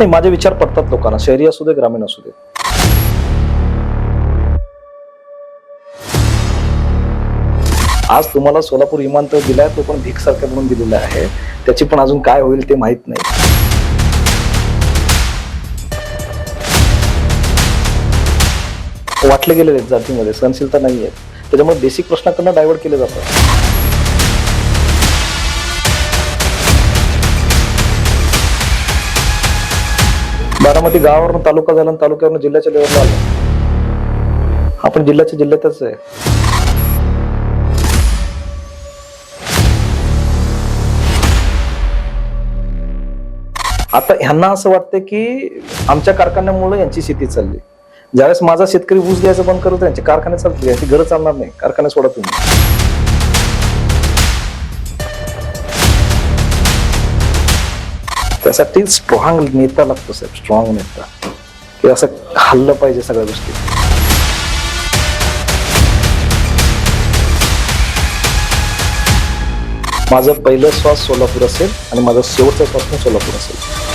नाही माझे विचार पडतात लोकांना. शहरी असू दे ग्रामीण असू दे. आज तुम्हाला सोलापूर विमानतळ दिलाय तो पण भीक सारखं म्हणून दिलेला आहे. त्याची पण अजून काय होईल ते माहीत नाही. वाटले गेलेले आहेत जातीमध्ये सहनशीलता नाही आहे त्याच्यामुळे बेसिक प्रश्नाकडनं डायव्हर्ट केले जातात. बारामती गावावरून तालुका झाला आणि तालुक्यावरून जिल्ह्याच्या लेवलला आलो. आपण जिल्ह्याच्या जिल्ह्यातच आहे. आता ह्यांना असं वाटतं की आमच्या कारखान्यामुळे यांची शेती चालली. ज्यावेळेस माझा शेतकरी ऊस द्यायचं बंद करतो यांचे कारखाने चालतील यांची घरं चालणार नाही. कारखाने सोडा तुम्ही. त्यासाठी स्ट्रॉंग नेता लागतो साहेब स्ट्रॉंग नेता. की असं हल्लं पाहिजे सगळ्या गोष्टी. माझं पहिलं श्वास सोलापूर असेल आणि माझा शेवटचा श्वास पण सोलापूर असेल.